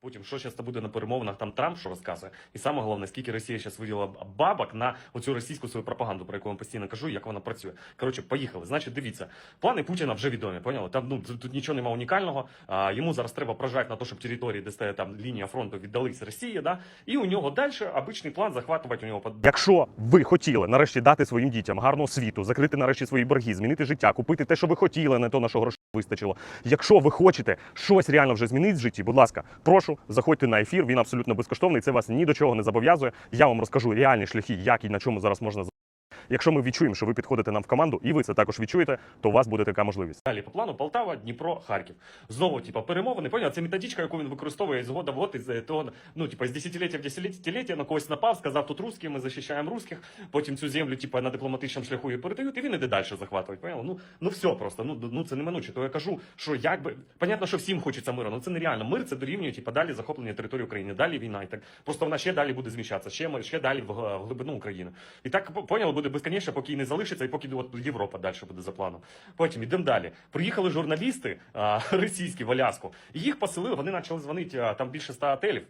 Потім, що зараз буде на перемовинах, там Трамп що розказує. І саме головне, скільки Росія зараз виділа бабок на оцю російську свою пропаганду, про яку я постійно кажу, як вона працює. Коротше, поїхали. Значить, дивіться, плани Путіна вже відомі. Поняли? Там ну тут нічого немає унікального. А, йому зараз треба прожати на те, щоб території, де стоїть там лінія фронту, віддались Росії. Да? І у нього далі обичний план захватувати у нього. Якщо ви хотіли нарешті дати своїм дітям гарну освіту, закрити нарешті свої борги, змінити життя, купити те, що ви хотіли, не то на що грошей вистачило. Якщо ви хочете щось реально вже змінити в житті, будь ласка, прошу, заходьте на ефір. Він абсолютно безкоштовний. Це вас ні до чого не зобов'язує. Я вам розкажу реальні шляхи, як і на чому зараз можна Якщо ми відчуємо, що ви підходите нам в команду, і ви це також відчуєте, то у вас буде така можливість. Далі по плану Полтава, Дніпро, Харків. Знову, типа, перемовини. Поняв, це методичка, яку він використовує з года в год, із е, того, ну, типа, з десятиліття в десятиліття на когось напав, сказав, тут русські, ми захищаємо русських. Потім цю землю, типа, на дипломатичному шляху її передають, і він іде далі захватувати. Поняв? Ну, ну все просто. Ну, ну це неминуче. То я кажу, що якби понятно, що всім хочеться миру, але це нереально. Мир це дорівнює, типа, далі захоплення території України, далі війна. І так просто вона ще далі буде зміщатися, ще ще далі в, в глибину України. І так по- поняли, буде безконечно, поки не залишиться, і поки от Європа далі буде за планом. Потім ідемо далі. Приїхали журналісти а, російські в Аляску, їх поселили. Вони почали дзвонити а, там більше ста отелів.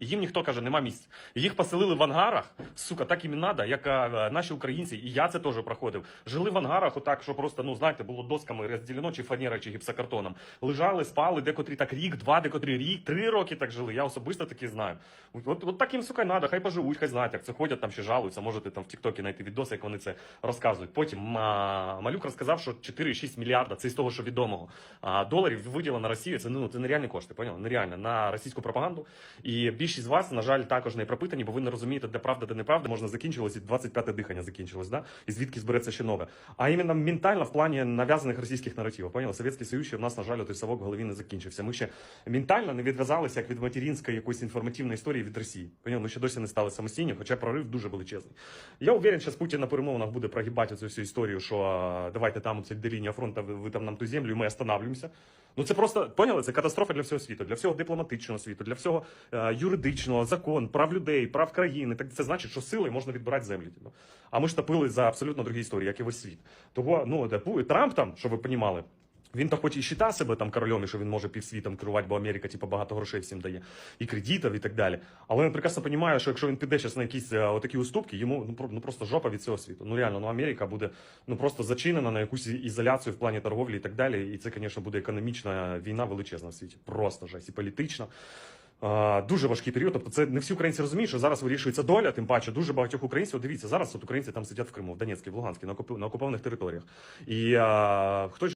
Їм ніхто каже, нема місць. Їх поселили в ангарах. Сука, так їм надо, як а, наші українці, і я це теж проходив. Жили в ангарах, отак, що просто, ну знаєте, було досками розділено, чи фанера, чи гіпсокартоном. Лежали, спали, декотрі так рік, два, декотрі рік, три роки так жили. Я особисто такі знаю. От, от, так їм, сука, надо, хай поживуть, хай знають, як це ходять, там ще жалуються. Можете там в Тіктокі знайти відоси, як вони це розказують. Потім Малюк розказав, що 4,6 мільярда, це з того, що відомого, а, доларів виділено на Росію. Це ну це нереальні кошти, поняли? Нереально на російську пропаганду. І більшість з вас, на жаль, також не пропитані, бо ви не розумієте, де правда, де неправда. Можна закінчилось, і 25-те дихання закінчилось, да? І звідки збереться ще нове. А іменно ментально в плані нав'язаних російських наративів. Поняли? Совєтський Союз ще в нас, на жаль, той совок в голові не закінчився. Ми ще ментально не відв'язалися як від материнської якоїсь інформативної історії від Росії. Поняли? Ми ще досі не стали самостійні, хоча прорив дуже величезний. Я уверен, що Путін на перемовинах буде прогибати цю всю історію, що давайте там це де лінія фронту, ви, там нам ту землю, і ми останавливаємося. Ну це просто поняли? Це катастрофа для всього світу, для всього дипломатичного світу, для всього е, юридичного, закон, прав людей, прав країни. Так це значить, що сили можна відбирати землі. Типу. А ми ж топили за абсолютно другі історії, як і весь світ. Того, ну де Трамп там, щоб ви понімали. Він то хоч і счита себе там королем, і що він може півсвітом керувати, бо Америка типу, багато грошей всім дає, і кредитів, і так далі. Але він прекрасно розуміє, що якщо він піде зараз на якісь е, отакі уступки, йому ну, ну просто жопа від цього світу. Ну реально, ну Америка буде ну просто зачинена на якусь ізоляцію в плані торговлі і так далі. І це, звісно, буде економічна війна величезна в світі. Просто жесть і політична. Дуже важкий період. Тобто, це не всі українці розуміють, що зараз вирішується доля. Тим паче, дуже багатьох українців. Дивіться, зараз от українці там сидять в Криму, в Донецькій, в Луганській, на окупованих територіях. І а, хтось